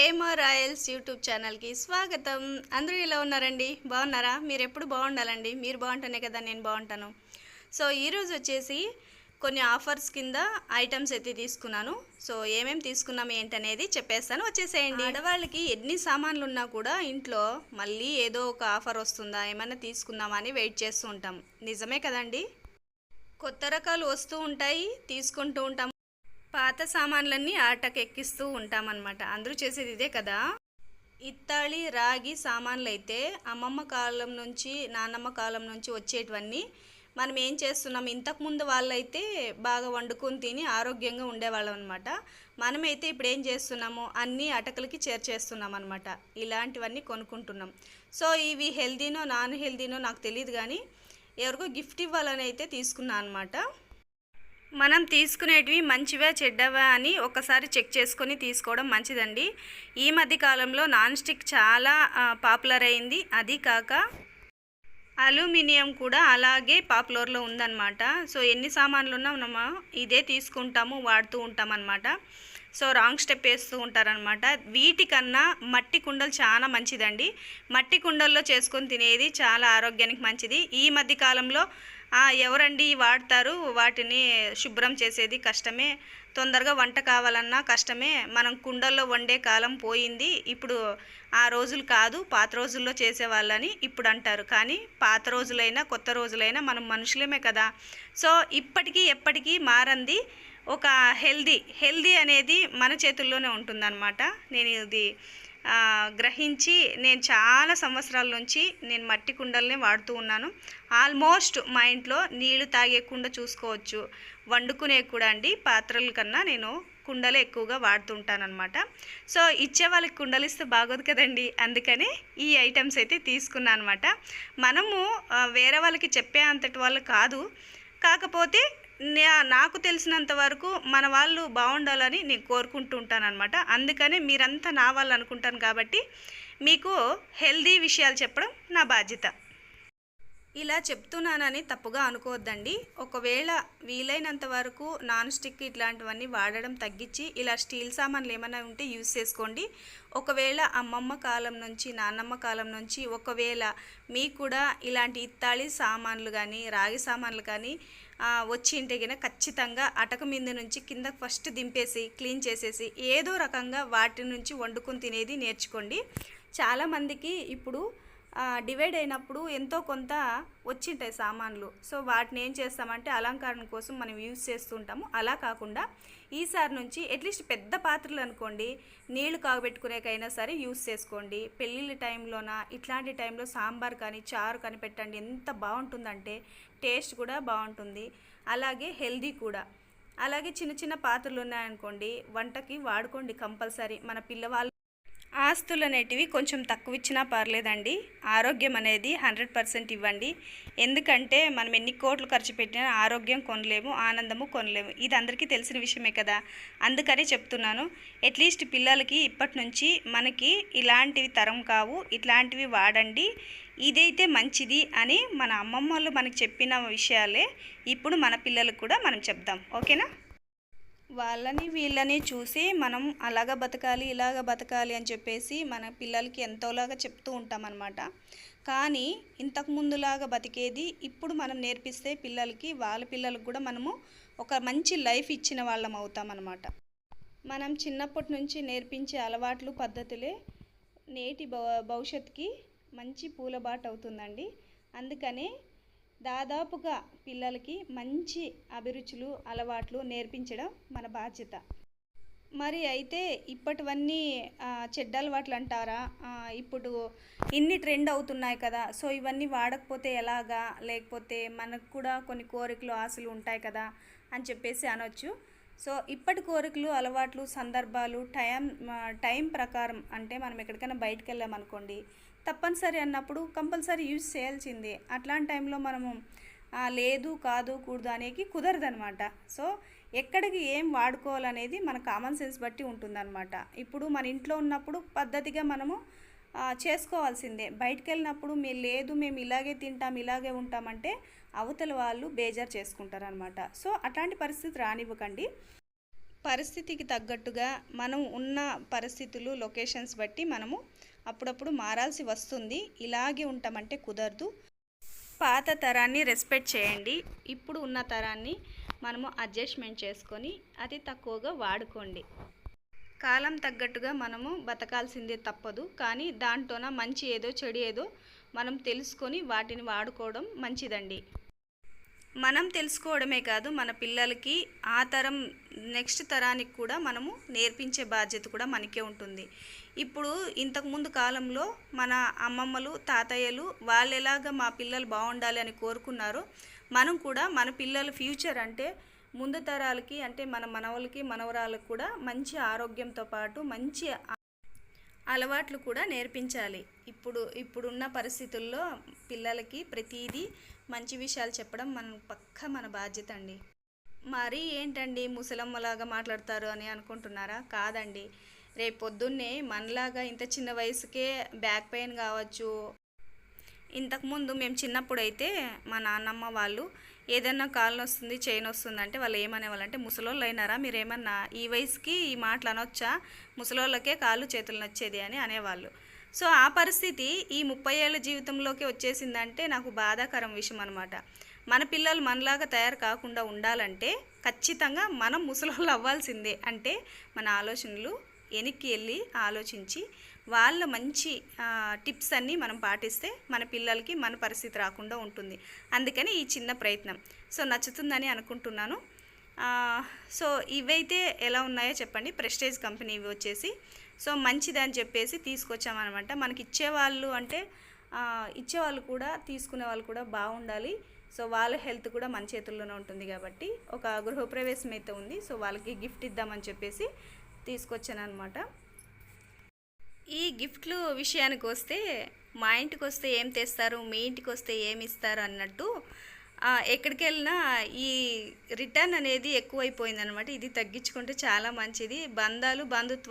Hema Royals YouTube ఛానల్కి స్వాగతం. అందరూ ఇలా ఉన్నారండి? బాగున్నారా? మీరు ఎప్పుడు బాగుండాలండి? మీరు బాగుంటేనే కదా నేను బాగుంటాను. సో ఈరోజు వచ్చేసి కొన్ని ఆఫర్స్ కింద ఐటమ్స్ అయితే తీసుకున్నాను. సో ఏమేమి తీసుకున్నాం ఏంటనేది చెప్పేస్తాను. వచ్చేసేయండి. ఆడవాళ్ళకి ఎన్ని సామాన్లు ఉన్నా కూడా ఇంట్లో మళ్ళీ ఏదో ఒక ఆఫర్ వస్తుందా ఏమైనా తీసుకుందామా అని వెయిట్ చేస్తూ ఉంటాం. నిజమే కదండి? కొత్త రకాలు వస్తూ ఉంటాయి తీసుకుంటూ ఉంటాం పాత సామాన్లన్నీ ఆటకెక్కిస్తూ ఉంటామన్నమాట. అందరూ చేసేది ఇదే కదా? ఇత్తాళి రాగి సామాన్లు అయితే అమ్మమ్మ కాలం నుంచి నాన్నమ్మ కాలం నుంచి వచ్చేటివన్నీ మనం ఏం చేస్తున్నాం? ఇంతకుముందు వాళ్ళైతే బాగా వండుకొని తిని ఆరోగ్యంగా ఉండేవాళ్ళం అనమాట మనమైతే ఇప్పుడు ఏం చేస్తున్నాము అన్నీ అటకలకి చేర్చేస్తున్నాం అనమాట ఇలాంటివన్నీ కొనుక్కుంటున్నాం. సో ఇవి హెల్దీనో నాన్ హెల్దీనో నాకు తెలియదు కానీ ఎవరికో గిఫ్ట్ ఇవ్వాలని అయితే తీసుకున్నాను అనమాట మనం తీసుకునేటివి మంచివా చెడ్డవా అని ఒకసారి చెక్ చేసుకొని తీసుకోవడం మంచిదండి. ఈ మధ్య కాలంలో నాన్ స్టిక్ చాలా పాపులర్ అయింది. అది కాక అల్యూమినియం కూడా అలాగే పాపులర్లో ఉందన్నమాట. సో ఎన్ని సామాన్లు ఉన్నా మనము ఇదే తీసుకుంటాము వాడుతూ ఉంటాం అనమాట సో రాంగ్ స్టెప్ వేస్తూ ఉంటారనమాట వీటికన్నా మట్టి కుండలు చాలా మంచిదండి. మట్టి కుండల్లో చేసుకొని తినేది చాలా ఆరోగ్యానికి మంచిది. ఈ మధ్య కాలంలో ఎవరండి వాడతారు? వాటిని శుభ్రం చేసేది కష్టమే. తొందరగా వంట కావాలన్నా కష్టమే. మనం కుండల్లో వండే కాలం పోయింది. ఇప్పుడు ఆ రోజులు కాదు పాత రోజుల్లో చేసేవాళ్ళని ఇప్పుడు అంటారు. కానీ పాత రోజులైనా కొత్త రోజులైనా మనం మనుషులమే కదా. సో ఇప్పటికీ ఎప్పటికీ మారంది ఒక హెల్దీ హెల్దీ అనేది మన చేతుల్లోనే ఉంటుందన్నమాట. నేను ఇది గ్రహించి నేను చాలా సంవత్సరాల నుంచి నేను మట్టి కుండల్ని వాడుతూ ఉన్నాను. ఆల్మోస్ట్ మా ఇంట్లో నీళ్ళు తాగేకుండా చూసుకోవచ్చు. వండుకునే కూడా అండి. పాత్రల కన్నా నేను కుండలు ఎక్కువగా వాడుతుంటానమాట సో ఇచ్చే వాళ్ళకి కుండలు ఇస్తే బాగోదు కదండి. అందుకని ఈ ఐటమ్స్ అయితే తీసుకున్నాను అనమాట మనము వేరే వాళ్ళకి చెప్పే అంతటి వాళ్ళు కాదు. కాకపోతే నాకు తెలిసినంత వరకు మన వాళ్ళు బాగుండాలని నేను కోరుకుంటూ ఉంటాను అనమాట అందుకనే మీరంతా నా వాళ్ళు అనుకుంటాను కాబట్టి మీకు హెల్దీ విషయాలు చెప్పడం నా బాధ్యత. ఇలా చెప్తున్నానని తప్పుగా అనుకోవద్దండి. ఒకవేళ వీలైనంత వరకు నాన్ స్టిక్ ఇట్లాంటివన్నీ వాడడం తగ్గించి ఇలా స్టీల్ సామాన్లు ఏమైనా ఉంటే యూస్ చేసుకోండి. ఒకవేళ అమ్మమ్మ కాలం నుంచి నాన్నమ్మ కాలం నుంచి ఒకవేళ మీకు కూడా ఇలాంటి ఇత్తాళి సామాన్లు కానీ రాగి సామాన్లు కానీ వచ్చి గిన ఖచ్చితంగా అటక మీద నుంచి కింద ఫస్ట్ దింపేసి క్లీన్ చేసేసి ఏదో రకంగా వాటి నుంచి వండుకొని తినేది నేర్చుకోండి. చాలామందికి ఇప్పుడు డివైడ్ అయినప్పుడు ఎంతో కొంత వచ్చింటాయి సామాన్లు. సో వాటిని ఏం చేస్తామంటే అలంకరణ కోసం మనం యూజ్ చేస్తుంటాము అలా కాకుండా ఈసారి నుంచి అట్లీస్ట్ పెద్ద పాత్రలు అనుకోండి నీళ్ళు కాగబెట్టుకునేకైనా సరే యూజ్ చేసుకోండి. పెళ్ళిళ్ళ టైంలోన ఇట్లాంటి టైంలో సాంబార్ కానీ చారు కానీ పెట్టండి. ఎంత బాగుంటుందంటే టేస్ట్ కూడా బాగుంటుంది. అలాగే హెల్దీ కూడా. అలాగే చిన్న చిన్న పాత్రలు ఉన్నాయనుకోండి వంటకి వాడుకోండి కంపల్సరీ. మన పిల్లవాళ్ళు ఆస్తులు అనేటివి కొంచెం తక్కువ ఇచ్చినా పర్లేదండి. ఆరోగ్యం అనేది హండ్రెడ్ పర్సెంట్ ఇవ్వండి. ఎందుకంటే మనం ఎన్ని కోట్లు ఖర్చు పెట్టినా ఆరోగ్యం కొనలేము ఆనందము కొనలేము. ఇది అందరికీ తెలిసిన విషయమే కదా. అందుకని చెప్తున్నాను అట్లీస్ట్ పిల్లలకి ఇప్పటి నుంచి మనకి ఇలాంటివి తరం కావు ఇట్లాంటివి వాడండి. ఇదైతే మంచిది అని మన అమ్మమ్మ వాళ్ళు మనకు చెప్పిన విషయాలే ఇప్పుడు మన పిల్లలకు కూడా మనం చెప్దాం. ఓకేనా? వాళ్ళని వీళ్ళని చూసి మనం అలాగ బతకాలి ఇలాగ బతకాలి అని చెప్పేసి మన పిల్లలకి ఎంతోలాగా చెప్తూ ఉంటామన్నమాట. కానీ ఇంతకు ముందులాగా బతికేది ఇప్పుడు మనం నేర్పిస్తే పిల్లలకి వాళ్ళ పిల్లలకు కూడా మనము ఒక మంచి లైఫ్ ఇచ్చిన వాళ్ళం అవుతామన్నమాట. మనం చిన్నప్పటి నుంచి నేర్పించే అలవాట్లు పద్ధతులే నేటి భవ- భవిష్యత్తుకి మంచి పూలబాటు అవుతుందండి. అందుకనే దాదాపుగా పిల్లలకి మంచి అభిరుచులు అలవాట్లు నేర్పించడం మన బాధ్యత. మరి అయితే ఇప్పటివన్నీ చెడ్డ అలవాట్లు అంటారా? ఇప్పుడు ఇన్ని ట్రెండ్ అవుతున్నాయి కదా సో ఇవన్నీ వాడకపోతే ఎలాగా? లేకపోతే మనకు కూడా కొన్ని కోరికలు ఆశలు ఉంటాయి కదా అని చెప్పేసి అనొచ్చు. సో ఇప్పటి కోరికలు అలవాట్లు సందర్భాలు టైం టైం ప్రకారం అంటే మనం ఎక్కడికైనా బయటకు వెళ్ళామనుకోండి తప్పనిసరి అన్నప్పుడు కంపల్సరీ యూజ్ చేయాల్సిందే. అట్లాంటి టైంలో మనము లేదు కాదు కూడదు అనేది కుదరదనమాట సో ఎక్కడికి ఏం వాడుకోవాలనేది మన కామన్ సెన్స్ బట్టి ఉంటుందన్నమాట. ఇప్పుడు మన ఇంట్లో ఉన్నప్పుడు పద్ధతిగా మనము చేసుకోవాల్సిందే. బయటకు వెళ్ళినప్పుడు మీరు లేదు మేము ఇలాగే తింటాం ఇలాగే ఉంటామంటే అవతల వాళ్ళు బేజారు చేసుకుంటారనమాట సో అట్లాంటి పరిస్థితి రానివ్వకండి. పరిస్థితికి తగ్గట్టుగా మనం ఉన్న పరిస్థితులు లొకేషన్స్ బట్టి మనము అప్పుడప్పుడు మారాల్సి వస్తుంది. ఇలాగే ఉంటామంటే కుదరదు. పాత తరాన్ని రెస్పెక్ట్ చేయండి. ఇప్పుడు ఉన్న తరాన్ని మనము అడ్జస్ట్మెంట్ చేసుకొని అతి తక్కువగా వాడుకోండి. కాలం తగ్గట్టుగా మనము బతకాల్సిందే తప్పదు. కానీ దాంట్లోన మంచి ఏదో చెడు ఏదో మనం తెలుసుకొని వాటిని వాడుకోవడం మంచిదండి. మనం తెలుసుకోవడమే కాదు మన పిల్లలకి ఆ తరం నెక్స్ట్ తరానికి కూడా మనము నేర్పించే బాధ్యత కూడా మనకే ఉంటుంది. ఇప్పుడు ఇంతకుముందు కాలంలో మన అమ్మమ్మలు తాతయ్యలు వాళ్ళు ఎలాగ మా పిల్లలు బాగుండాలి అని కోరుకున్నారో మనం కూడా మన పిల్లల ఫ్యూచర్ అంటే ముందు తరాలకి అంటే మన మనవలకి మనవరాలకు కూడా మంచి ఆరోగ్యంతో పాటు మంచి అలవాట్లు కూడా నేర్పించాలి. ఇప్పుడు ఇప్పుడున్న పరిస్థితుల్లో పిల్లలకి ప్రతిదీ మంచి విషయాలు చెప్పడం మన పక్క మన బాధ్యత అండి. మరి ఏంటండి ముసలమ్మలాగా మాట్లాడతారు అని అనుకుంటున్నారా? కాదండి. రేపు పొద్దున్నే మనలాగా ఇంత చిన్న వయసుకే బ్యాక్ పెయిన్ కావచ్చు ఇంతకుముందు మేము చిన్నప్పుడు అయితే మా నాన్నమ్మ వాళ్ళు ఏదైనా కాలు వస్తుంది చైన్ వస్తుంది అంటే వాళ్ళు ఏమనేవాళ్ళు అంటే ముసలోళ్ళు అయినారా? మీరు ఏమన్నా ఈ వయసుకి ఈ మాటలు అనొచ్చా? ముసలోళ్ళకే కాళ్ళు చేతులు నచ్చేది అని అనేవాళ్ళు. సో ఆ పరిస్థితి ఈ ముప్పై ఏళ్ళ జీవితంలోకి వచ్చేసిందంటే నాకు బాధాకరం విషయం అనమాట మన పిల్లలు మనలాగా తయారు కాకుండా ఉండాలంటే ఖచ్చితంగా మనం ముసలోళ్ళు అవ్వాల్సిందే. అంటే మన ఆలోచనలు వెనక్కి వెళ్ళి ఆలోచించి వాళ్ళ మంచి టిప్స్ అన్నీ మనం పాటిస్తే మన పిల్లలకి మన పరిస్థితి రాకుండా ఉంటుంది. అందుకని ఈ చిన్న ప్రయత్నం. సో నచ్చుతుందని అనుకుంటున్నాను. సో ఇవైతే ఎలా ఉన్నాయో చెప్పండి. ప్రెస్టేజ్ కంపెనీ ఇవి వచ్చేసి. సో మంచిదని చెప్పేసి తీసుకొచ్చామన్నమాట. మనకి ఇచ్చేవాళ్ళు అంటే ఇచ్చేవాళ్ళు కూడా తీసుకునే వాళ్ళు కూడా బాగుండాలి. సో వాళ్ళ హెల్త్ కూడా మన చేతుల్లోనే ఉంటుంది కాబట్టి ఒక గృహప్రవేశం అయితే ఉంది. సో వాళ్ళకి గిఫ్ట్ ఇద్దామని చెప్పేసి తీసుకొచ్చాను అనమాట ఈ గిఫ్ట్లు విషయానికి వస్తే మా ఇంటికి వస్తే ఏం తెస్తారు మీ ఇంటికి వస్తే ఏమి ఇస్తారు అన్నట్టు ఎక్కడికి వెళ్ళినా ఈ రిటర్న్ అనేది ఎక్కువైపోయింది అనమాట ఇది తగ్గించుకుంటే చాలా మంచిది. బంధాలు బంధుత్వాలు